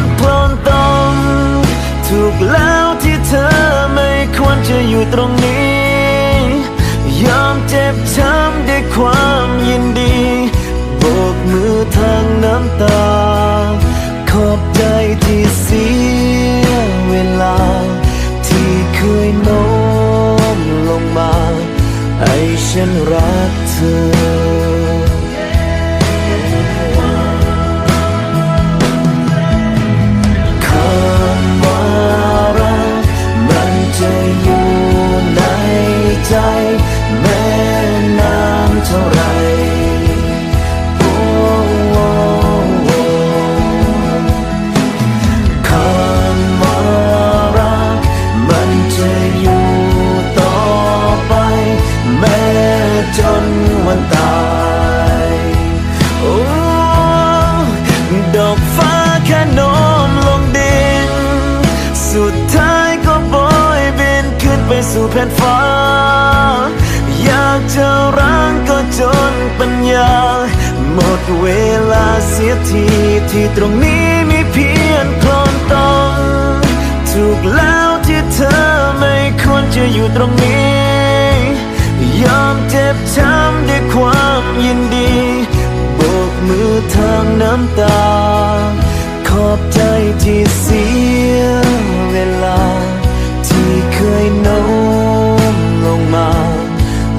มีเพียงโคลนตมถูกแล้วที่เธอไม่ควรจะอยู่ตรงนี้ ยอมเจ็บช้ำด้วยความยินดี โบกมือทางน้ำตา ขอบใจที่เสียเวลา ที่เคยโน้มลงมาให้ฉันรักเธอ จนวันตายโอ้ดอกฟ้าแค่โน้มลงดิน สุดท้ายก็โบยบินขึ้นไปสู่แผ่นฟ้า อยากจะรั้งก็จนปัญญา หมดเวลาเสียทีที่ตรงนี้มีเพียงโคลนตมถูกแล้วที่เธอไม่ควรจะอยู่ตรงนี้ ยอมเจ็บช้ำด้วยความยินดีโบกมือทางน้ำตา ขอบใจที่เสียเวลา ที่เคยโน้มลงมา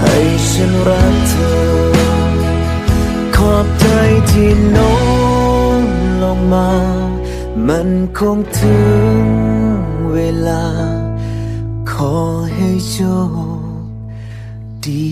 ให้ฉันรักเธอ ขอบใจที่โน้มลงมา มันคงถึงเวลา ขอให้โชค ดี